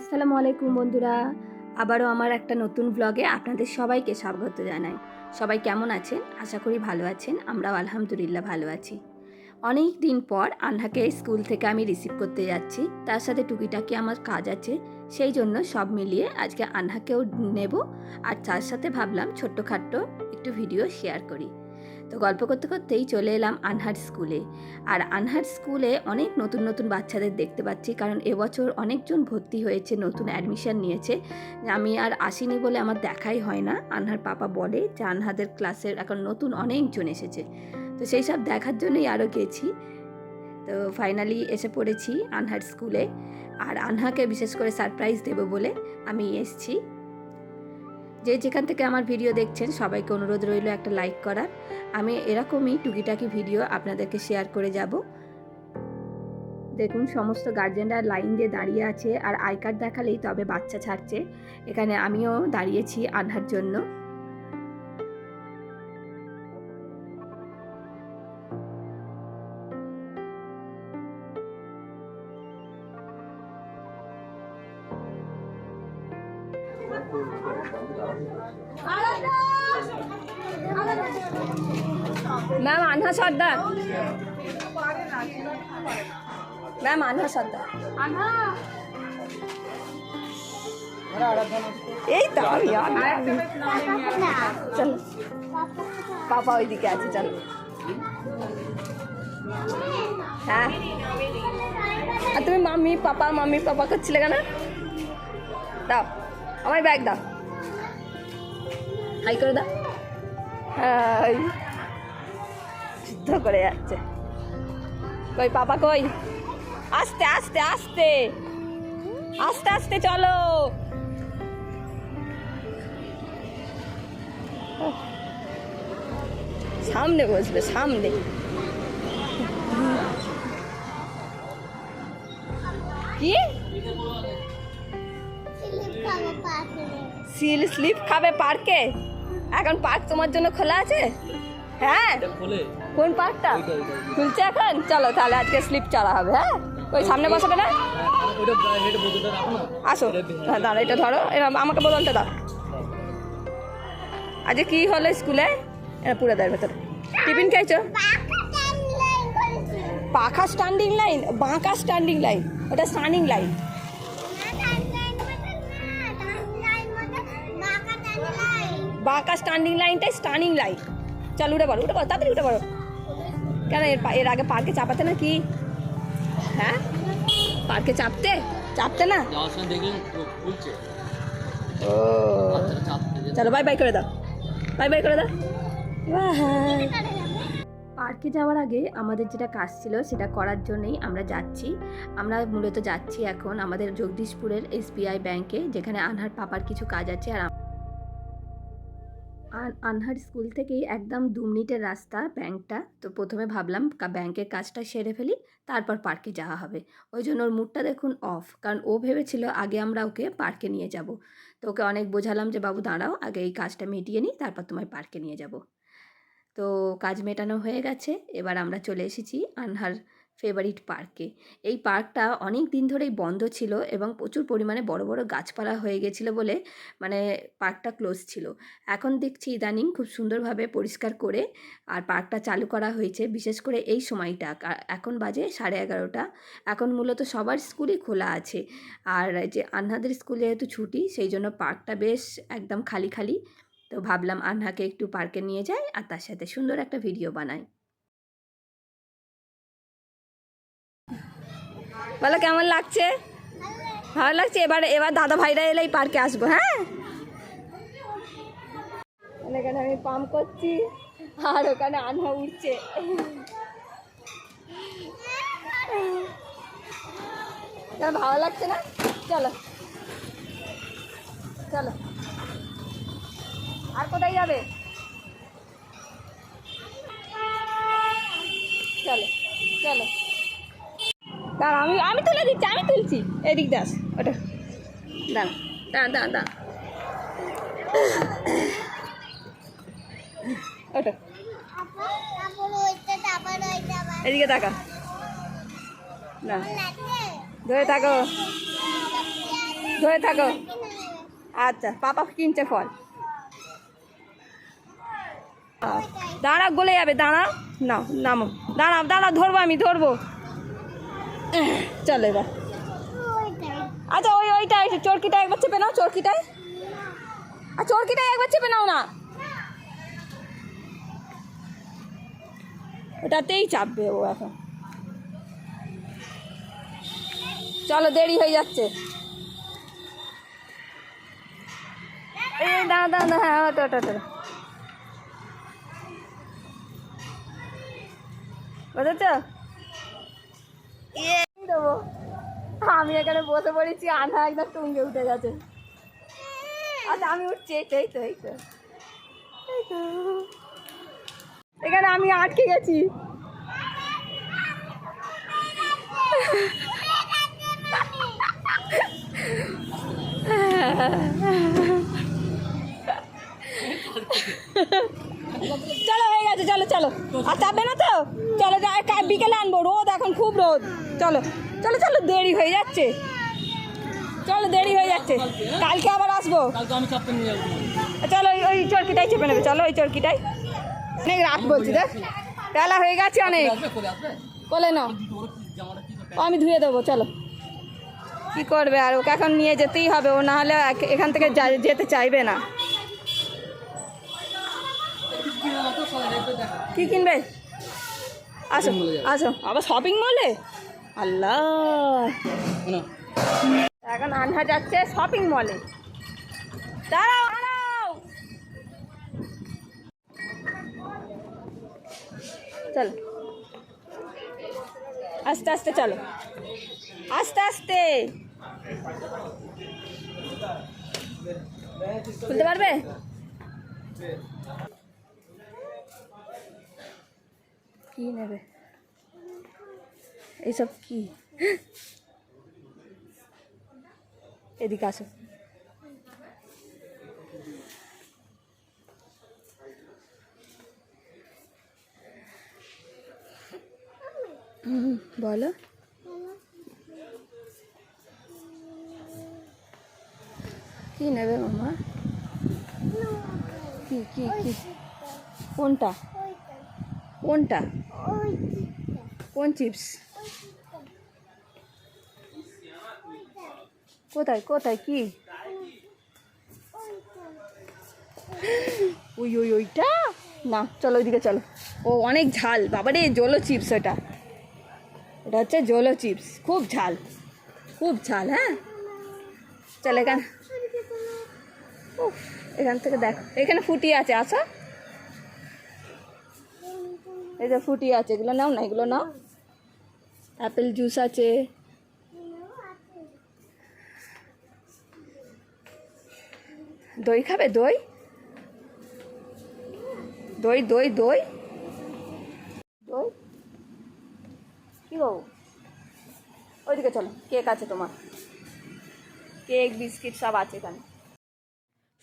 আসসালামু আলাইকুম বন্ধুরা। আবারও আমার একটা নতুন ব্লগে আপনাদের সবাইকে স্বাগত জানাই। সবাই কেমন আছেন? আশা করি ভালো আছেন। আমরাও আলহামদুলিল্লাহ ভালো আছি। অনেক দিন পর আনহাকে স্কুল থেকে আমি রিসিভ করতে যাচ্ছি। তার সাথে টুকিটাকি আমার কাজ আছে। সেই জন্য সব মিলিয়ে আজকে আনহাকেও নেব। আর তার সাথে ভাবলাম ছোট্টখাট্ট একটু ভিডিও শেয়ার করি। তো গল্প করতে করতেই চলে এলাম আনহার স্কুলে। আর আনহার স্কুলে অনেক নতুন নতুন বাচ্চাদের দেখতে পাচ্ছি, কারণ এবছর অনেকজন ভর্তি হয়েছে, নতুন অ্যাডমিশন নিয়েছে। আমি আর আসিনি বলে আমার দেখাই হয় না। আনহার পাপা বলে যে আনহাদের ক্লাসের এখন নতুন অনেকজন এসেছে। তো সেই সব দেখার জন্যই আরও গেছি। তো ফাইনালি এসে পড়েছি আনহার স্কুলে। আর আনহাকে বিশেষ করে সারপ্রাইজ দেবো বলে আমি এসছি। যে যেখান থেকে আমার ভিডিও দেখছেন, সবাইকে অনুরোধ রইল একটা লাইক করার। আমি এরকমই টুকিটাকি ভিডিও আপনাদেরকে শেয়ার করে যাব। দেখুন, সমস্ত গার্জেনরা লাইন দিয়ে দাঁড়িয়ে আছে, আর আই কার্ড দেখালেই তবে বাচ্চা ছাড়ছে। এখানে আমিও দাঁড়িয়েছি আনহার জন্য। ম্যাম, আনহা সর্দার। ম্যাম, আনহা সর্দার। এই তো, আমি চলো। পাপা ওইদিকে আছে, চলো। হ্যাঁ। আর তুমি মাম্মি, পাপা মাম্মি পাপা করছিলে কেন? দাও। আমার ব্যাগ দাও। হাই করে দাও। হাই যুদ্ধ করে যাচ্ছে। কই পাপা কই? আস্তে আস্তে আস্তে। আস্তে আস্তে চলো। সামনে বসবে সামনে। কি? সিল স্লিপ খাবে পার্কে এখন পার্ক তোমার জন্য খোলা আছে? হ্যাঁ? কোন পার্কটা খুলছে এখন? চলো তাহলে আজকে স্লিপ চড়া হবে হ্যাঁ? ওই সামনে বসাবে না? আসো। হ্যাঁ দাঁড়া এটা ধরো। এরা আমাকে বদলতে দাও। আজকে কি হলো স্কুলে? এরা পুরো দেয় ভেতরে। টিফিন খাইছো পাখা স্ট্যান্ডিং লাইন বাঁকা স্ট্যান্ডিং লাইন ওটা স্ট্যান্ডিং লাইন বাঁকা স্ট্যান্ডিং লাইনটাই স্টানিং লাইন চল উঠে পারো উঠে পারো তাড়াতাড়ি উঠে পারো কেন এর এর আগে পার্কে চাপাতে না কি হ্যাঁ পার্কে চাপতে? চাপতে না? ও চলো বাই বাই করে দাও। বাই বাই করে দাও। পার্কে যাওয়ার আগে আমাদের যেটা কাজ ছিল সেটা করার জন্যই আমরা যাচ্ছি। আমরা মূলত যাচ্ছি এখন আমাদের জগদীশপুরের এসবিআই ব্যাংকে যেখানে আনহার পাপার কিছু কাজ আছে আর আনহার স্কুল থেকেই একদম দু মিনিটের রাস্তা ব্যাংকটা। তো প্রথমে ভাবলাম ব্যাংকের কাজটা সেরে ফেলি, তারপর পার্কে যাওয়া হবে। ওই জন্য ওর মুডটা দেখুন অফ, কারণ ও ভেবেছিল আগে আমরা ওকে পার্কে নিয়ে যাব। তো ওকে অনেক বোঝালাম যে, বাবু, দাঁড়াও, আগে এই কাজটা মিটিয়ে নিই, তারপর তোমায় পার্কে নিয়ে যাব। তো কাজ মেটানো হয়ে গেছে, এবার আমরা চলে এসেছি আনহার ফেভারিট পার্কে এই পার্কটা অনেক দিন ধরেই বন্ধ ছিল এবং প্রচুর পরিমাণে বড় বড় গাছপালা হয়ে গেছিল বলে মানে পার্কটা ক্লোজ ছিল। এখন দেখছি ইদানিং খুব সুন্দরভাবে পরিষ্কার করে আর পার্কটা চালু করা হয়েছে, বিশেষ করে এই সময়টা। এখন বাজে সাড়ে এগারোটা। এখন মূলত সবার স্কুলই খোলা আছে। আর যে আনহাদের স্কুল যেহেতু ছুটি, সেই জন্য পার্কটা বেশ একদম খালি খালি। তো ভাবলাম আনহাকে একটু পার্কে নিয়ে যাই আর তার সাথে সুন্দর একটা ভিডিও বানাই। বলো, কেমন লাগছে? ভালো লাগছে? এবার এবার দাদা ভাইরা এলেই পার্কে আসব হ্যাঁ? এখানে আমি পাম্প করছি, আর ওখানে আনহা উঠছে ভালো লাগছে না? চলো। চলো। আর কোথায় যাবে? চলো চলো। দাঁড়া, আমি আমি তুলে দিচ্ছি, আমি তুলছি। এদিক দাস ওটা। দাঁড়া দাঁড়া দাঁড়া দাঁড়া। ওটা। এদিকে তাকা। না ধরে থাকো। ধরে থাকো। আচ্ছা পাপা কিনছে ফল। দাঁড়া, গলে যাবে, দাঁড়া। নাও, নামো। দাঁড়া দাঁড়া, ধরবো আমি, ধরবো। চলো এবার। আচ্ছা ওই ওইটাই চরকিটা একবার চেপে নাও চরকিটায় আর চরকিটাই একবার চেপে নাও না। ওটাতেই চাপবে ও এখন। চলো দেরি হয়ে যাচ্ছে। এই দাঁড়া দাঁড়া, হ্যাঁ ওটা ওটা ওটা। বুঝেছ দেবো আমি এখানে বসে পড়েছি আধা একদম টুঙ্গে উঠে গেছে। আচ্ছা আমি উঠছি এই তো। এই তো। এখানে আমি আটকে গেছি। হয়ে গেছে, চলো চলো। আর চাপবে না তো? চলো বিকেলে আনব, রোদ এখন, খুব রোদ। চলো চলো চলো, দেরি হয়ে যাচ্ছে। চলো, দেরি হয়ে যাচ্ছে। কালকে আবার আসব। চলো, ওই চরকিটাই চেপে নেবে, চলো, ওই চরকিটাই। অনেক রাত বলছি, দেখ। বেলা হয়ে গেছে অনেক। বলে নাও। আমি ধুয়ে দেবো, চলো। কি করবে আর, ওকে এখন নিয়ে যেতেই হবে, ও না হলে এখান থেকে যেতে চাইবে না কিনে না তো সবাই রেখে দেখো কি কিনবে? আসো। আসো। আবার শপিং মলে আল্লাহ। এখন আনহা যাচ্ছে শপিং মলে দাঁড়াও দাঁড়াও। চলো। আস্তে আস্তে চলো। আস্তে আস্তে। খুলতে পারবে? কি নেবে? এইসব কি? এদিকে আসো। বলো। কি নেবে মামা? কি কি কি? কোনটা? কোনটা? কোন চিপস? কোথায় কোথায় কি? ওই ওই ওইটা? না চলো ওইদিকে চলো। ও অনেক ঝাল। বাবারে জলো চিপস ওটা। ওটা হচ্ছে জলো চিপস। খুব ঝাল। খুব ঝাল হ্যাঁ? চলো এখানে উফ, এখান থেকে দেখো। এখানে ফুটি আছে আসো। এই যে ফুটি আছে, এগুলো নাও না, এগুলো নাও। অ্যাপেল জুস আছে। দই খাবে? দই? দই দই দই। দই? কি গো ওইদিকে চলো, কেক আছে তোমার। কেক, বিস্কিট সব আছে এখানে।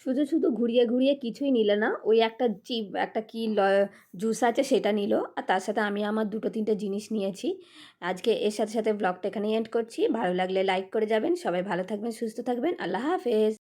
শুধু শুধু ঘুরিয়ে ঘুরিয়ে কিছুই নিল না, ওই একটা চিপ, একটা কি জুস আছে সেটা নিল। আর তার সাথে আমি আমার দুটো তিনটে জিনিস নিয়েছি। আজকে এর সাথে সাথে ব্লগটা এখানেই এন্ড করছি। ভালো লাগলে লাইক করে যাবেন। সবাই ভালো থাকবেন, সুস্থ থাকবেন। আল্লাহ হাফেজ।